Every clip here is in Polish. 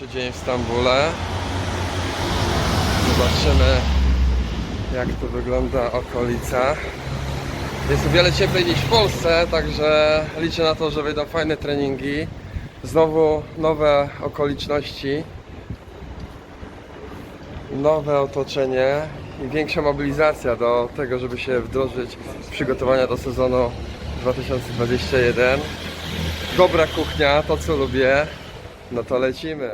Pierwszy dzień w Stambule. Zobaczymy jak tu wygląda okolica. Jest o wiele cieplej niż w Polsce, także liczę na to, że wyjdą fajne treningi. Znowu nowe okoliczności, nowe otoczenie i większa mobilizacja do tego, żeby się wdrożyć w przygotowania do sezonu 2021. Dobra kuchnia, to co lubię, no to lecimy.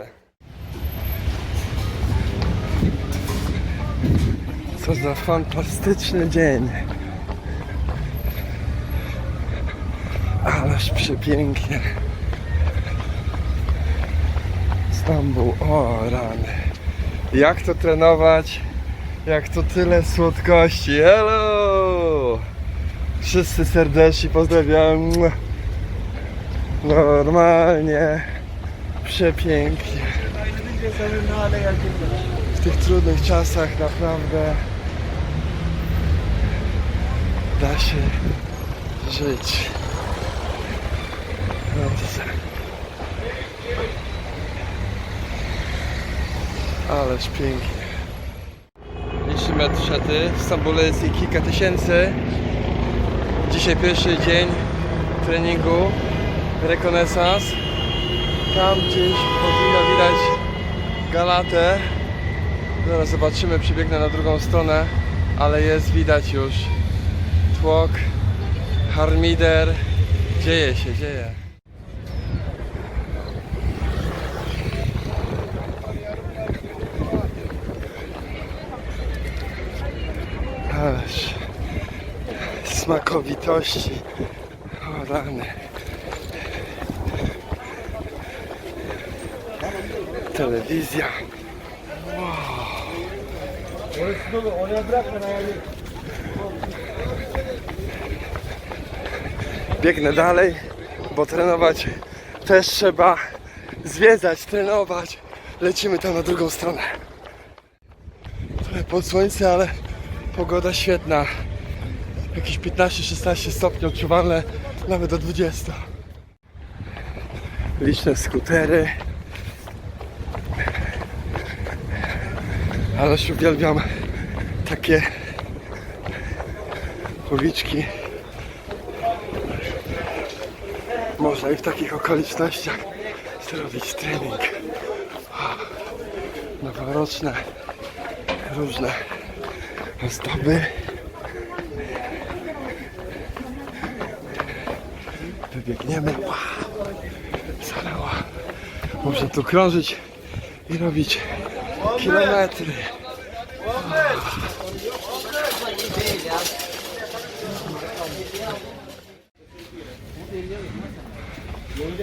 Co za fantastyczny dzień. Ależ przepięknie. Stambuł, o rany. Jak to trenować? Jak to tyle słodkości. Hello! Wszyscy serdecznie pozdrawiam. Normalnie. Przepięknie. W tych trudnych czasach naprawdę da się żyć. Dobrze. Ależ pięknie. Liczy metr szety. W Stambule jest ich kilka tysięcy. Dzisiaj pierwszy dzień treningu rekonesans. Tam gdzieś powinno widać galatę. Zaraz zobaczymy, przybiegnę na drugą stronę, ale jest widać już tłok, harmider. Dzieje się, dzieje. Ależ smakowitości. O rany. Telewizja. Biegnę dalej, bo trenować też trzeba. Zwiedzać, trenować. Lecimy tam na drugą stronę. Trochę pod słońce, ale pogoda świetna. Jakieś 15-16 stopni odczuwalne, nawet do 20. Liczne skutery. Ależ uwielbiam takie uliczki. Można i w takich okolicznościach zrobić trening. Noworoczne, różne ozdoby. Wybiegniemy. Wow. Zarała. Można tu krążyć i robić kilometry.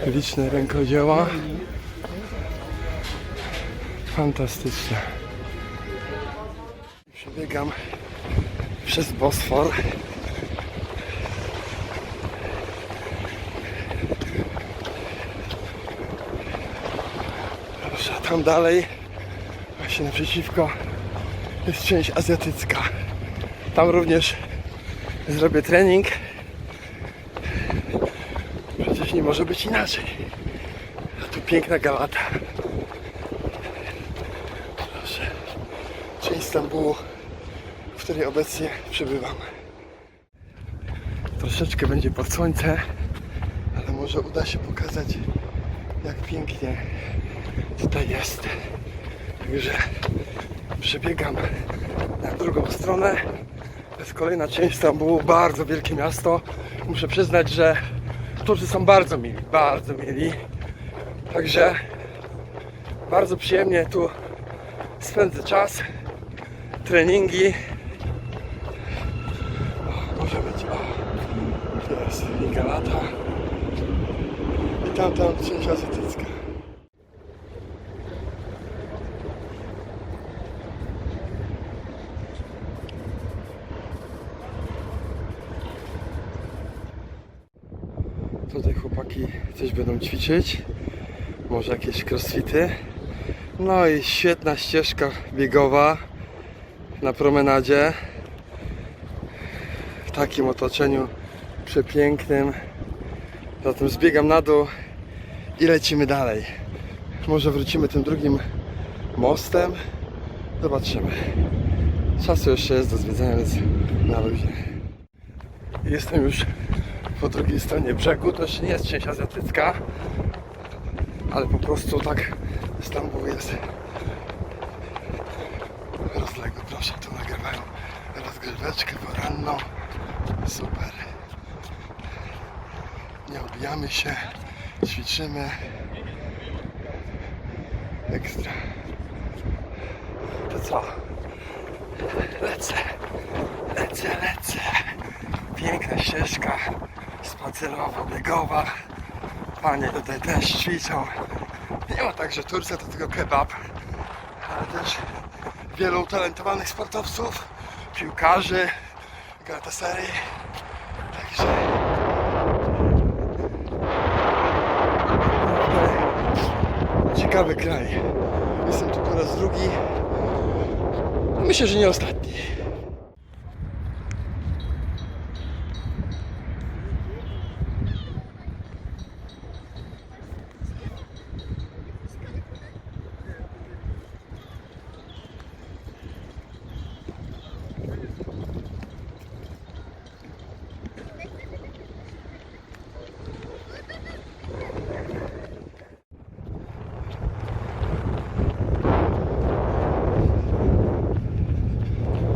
Liczne rękodzieła. Fantastyczne. Przebiegam przez Bosfor. Proszę, tam dalej, właśnie naprzeciwko, jest część azjatycka. Tam również zrobię trening. Przecież nie może być inaczej. A tu piękna galata. Proszę. Część Stambułu, w której obecnie przebywam. Troszeczkę będzie pod słońce, ale może uda się pokazać, jak pięknie tutaj jest. Także przebiegam na drugą stronę. To jest kolejna część Stambułu, bardzo wielkie miasto. Muszę przyznać, że Turcy są bardzo mili, bardzo mili. Także bardzo przyjemnie tu spędzę czas. Treningi. O, może być. O, tu jest i Galata. I tam, tam część azjatycka. Chłopaki coś będą ćwiczyć. Może jakieś crossfity. No i świetna ścieżka biegowa na promenadzie. W takim otoczeniu przepięknym. Zatem zbiegam na dół i lecimy dalej. Może wrócimy tym drugim mostem. Zobaczymy. Czasu jeszcze jest do zwiedzania, więc na luzie. Jestem już po drugiej stronie brzegu. To jeszcze nie jest część azjatycka, ale po prostu tak Stambuł jest rozległy. Proszę, tu nagrywają rozgryweczkę poranną. Super. Nie obijamy się, ćwiczymy. Ekstra. To co? Lecę, lecę, lecę. Piękna ścieżka spacerowo-biegowa. Panie tutaj też ćwiczą. Nie ma tak, że Turcja to tylko kebab, ale też wielu utalentowanych sportowców, piłkarzy, Galatasaray. Także ciekawy kraj. Jestem tu po raz drugi. Myślę, że nie ostatni.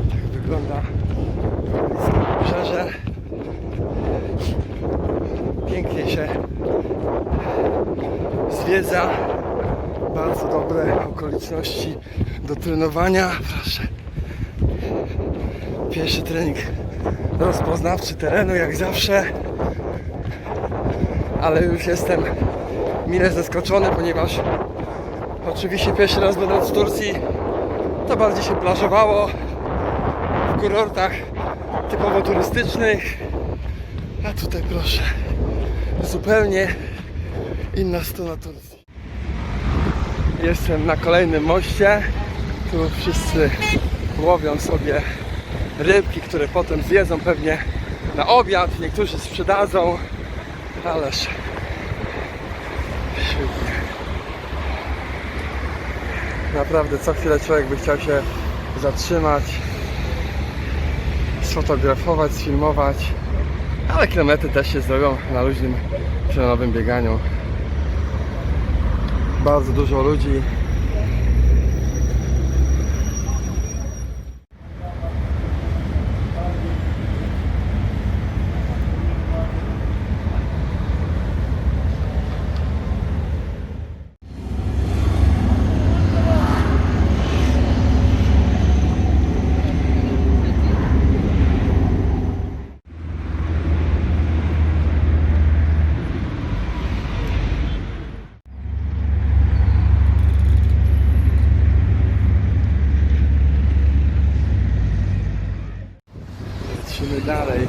Tak wygląda bliskie wybrzeże. Pięknie się zwiedza. Bardzo do trenowania. Proszę. Pierwszy trening rozpoznawczy terenu jak zawsze. Ale już jestem mile zaskoczony, ponieważ oczywiście pierwszy raz będąc w Turcji to bardziej się plażowało w kurortach typowo turystycznych. A tutaj proszę, zupełnie inna strona Turcji. Jestem na kolejnym moście. Tu wszyscy łowią sobie rybki, które potem zjedzą pewnie na obiad. Niektórzy sprzedadzą. Ależ świetnie. Naprawdę co chwilę człowiek by chciał się zatrzymać, sfotografować, sfilmować, ale kilometry też się zrobią na luźnym, trenowym bieganiu. Bardzo dużo ludzi. Lecimy dalej.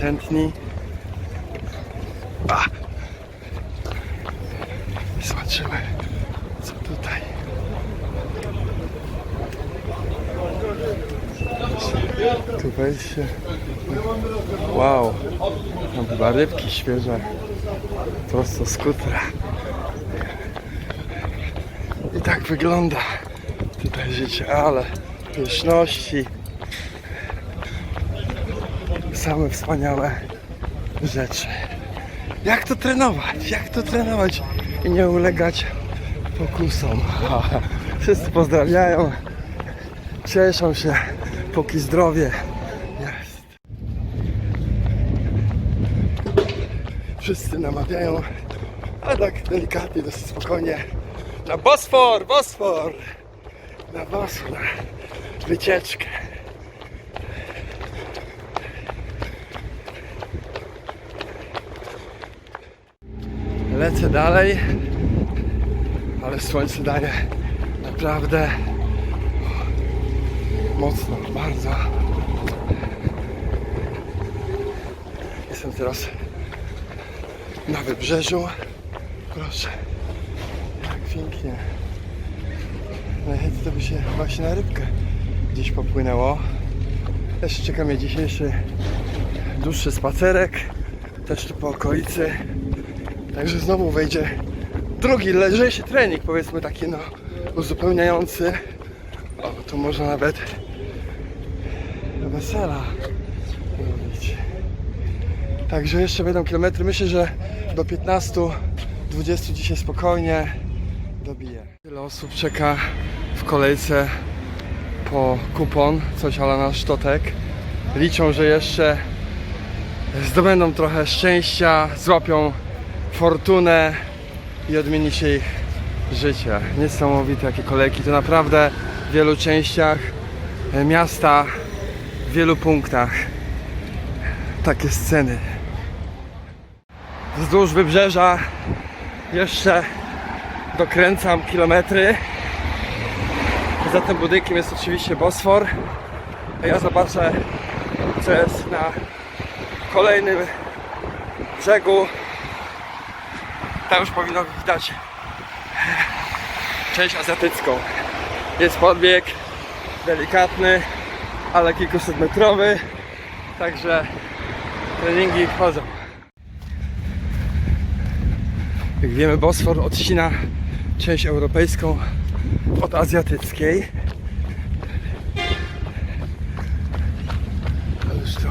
Życie tętni. A! Zobaczymy, co tutaj. Tu wejście. Wow. Tam chyba rybki świeże. Prosto z kutra. I tak wygląda tutaj życie, ale pyszności. Same wspaniałe rzeczy. Jak to trenować? Jak to trenować i nie ulegać pokusom? Wszyscy pozdrawiają, cieszą się, póki zdrowie jest. Wszyscy namawiają, a tak delikatnie, dosyć spokojnie na Bosfor, Bosfor! Na Bosfor, na wycieczkę. Lecę dalej, ale słońce daje naprawdę mocno, bardzo. Jestem teraz na wybrzeżu. Proszę. Jak pięknie. Najchętniej to by się właśnie na rybkę gdzieś popłynęło. Też czeka mnie dzisiejszy dłuższy spacerek, też tu po okolicy. Także znowu wejdzie drugi, lżejszy trening, powiedzmy taki no uzupełniający. O, tu można nawet wesela robić. Także jeszcze będą kilometry. Myślę, że do 15-20 dzisiaj spokojnie dobiję. Tyle osób czeka w kolejce po kupon, coś ale na sztotek. Liczą, że jeszcze zdobędą trochę szczęścia, złapią fortunę i odmieni się ich życie. Niesamowite jakie kolejki. To naprawdę w wielu częściach e, miasta, w wielu punktach takie sceny. Wzdłuż wybrzeża jeszcze dokręcam kilometry. Za tym budynkiem jest oczywiście Bosfor. Ja zobaczę, co jest na kolejnym brzegu. Tam już powinno widać część azjatycką. Jest podbieg delikatny, ale kilkuset metrowy. Także treningi chodzą. Jak wiemy, Bosfor odcina część europejską od azjatyckiej. Ależ to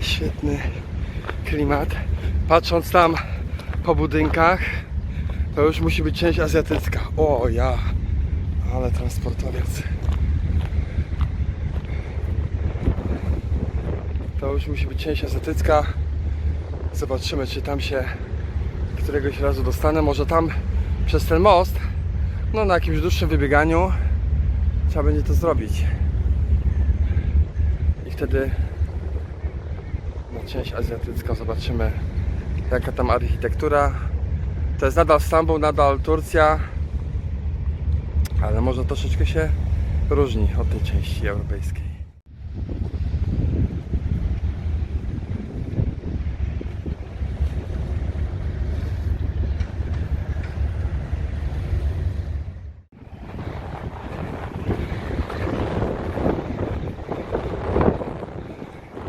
świetny klimat. Patrząc tam po budynkach, to już musi być część azjatycka. O ja, ale transportowiec. To już musi być część azjatycka. Zobaczymy, czy tam się któregoś razu dostanę. Może tam przez ten most, no na jakimś dłuższym wybieganiu, trzeba będzie to zrobić. I wtedy na część azjatycką zobaczymy, jaka tam architektura. To jest nadal Stambuł, nadal Turcja, ale może troszeczkę się różni od tej części europejskiej.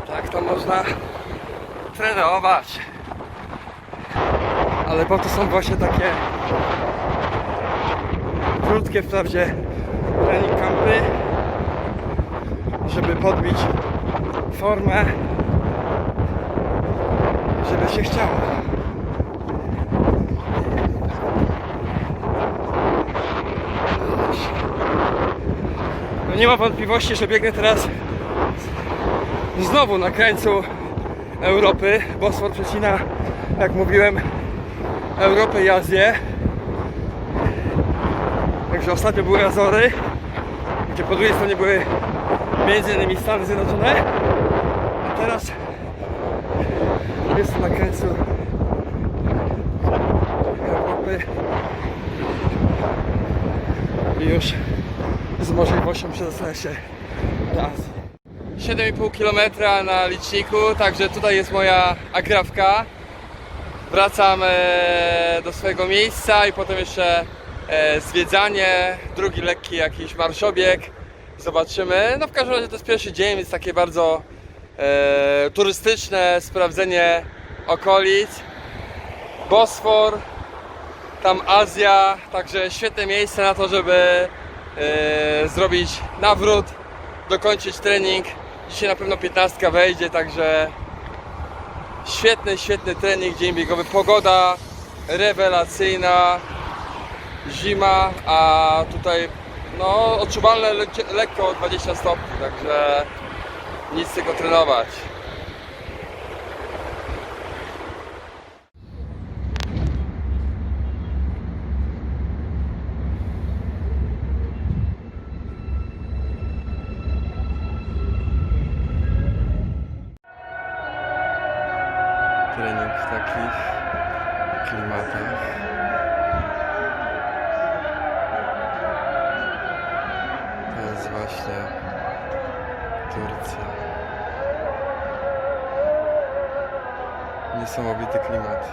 Tak to można trenować. Ale po to są właśnie takie krótkie wprawdzie trening campy, żeby podbić formę, żeby się chciało. No nie ma wątpliwości, że biegnę teraz znowu na krańcu Europy. Bosfor przecina, jak mówiłem, Europę i Azję. Także ostatnio były Azory, gdzie po drugiej stronie były między innymi Stany Zjednoczone. A teraz jestem na krańcu Europy i już z możliwością przedostania się do Azji. 7,5 km na liczniku, także tutaj jest moja agrawka. Wracam e, do swojego miejsca i potem jeszcze e, zwiedzanie, drugi lekki jakiś marszobieg. Zobaczymy. No w każdym razie to jest pierwszy dzień, więc takie bardzo e, turystyczne sprawdzenie okolic. Bosfor, tam Azja, także świetne miejsce na to, żeby e, zrobić nawrót, dokończyć trening. Dzisiaj na pewno 15 wejdzie, także świetny, świetny trening, dzień biegowy. Pogoda rewelacyjna, zima, a tutaj no odczuwalne lecie- lekko 20 stopni, także nic tylko trenować. Francja, Turcja. Niesamowity klimat.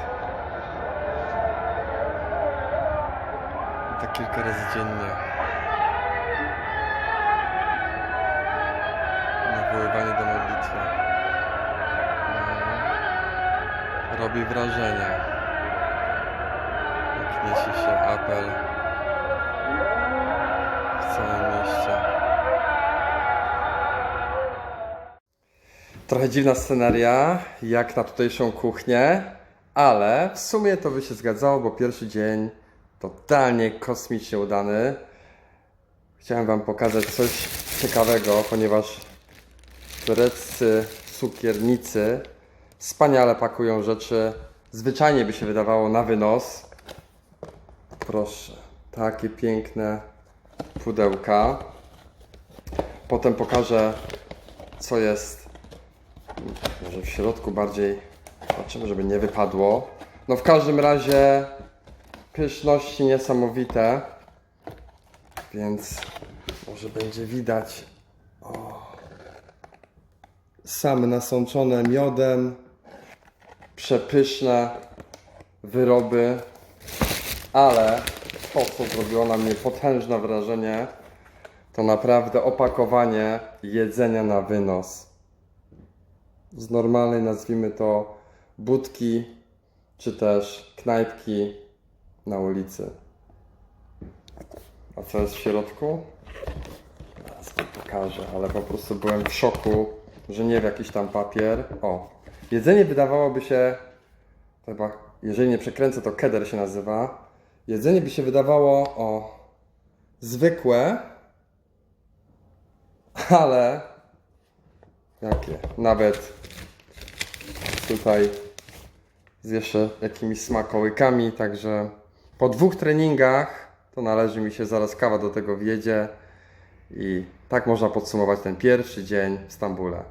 I tak kilka razy dziennie. Nawoływanie do modlitwy. No. Robi wrażenie. Jak niesie się apel. Trochę dziwna scenaria, jak na tutejszą kuchnię, ale w sumie to by się zgadzało, bo pierwszy dzień totalnie kosmicznie udany. Chciałem Wam pokazać coś ciekawego, ponieważ tureccy cukiernicy wspaniale pakują rzeczy. Zwyczajnie by się wydawało na wynos. Proszę, takie piękne pudełka. Potem pokażę, co jest może w środku bardziej. Zobaczymy, żeby nie wypadło. No w każdym razie pyszności niesamowite. Więc może będzie widać. O. Same nasączone miodem. Przepyszne wyroby. Ale to, co zrobiło na mnie potężne wrażenie, to naprawdę opakowanie jedzenia na wynos. Z normalnej, nazwijmy to, budki, czy też knajpki na ulicy. A co jest w środku? Zaraz to pokażę, ale po prostu byłem w szoku, że nie w jakiś tam papier. O, jedzenie wydawałoby się, chyba, jeżeli nie przekręcę, to keder się nazywa. Jedzenie by się wydawało, o, zwykłe, ale jakie? Nawet tutaj z jeszcze jakimiś smakołykami, także po dwóch treningach to należy mi się zaraz kawa do tego wjedzie i tak można podsumować ten pierwszy dzień w Stambule.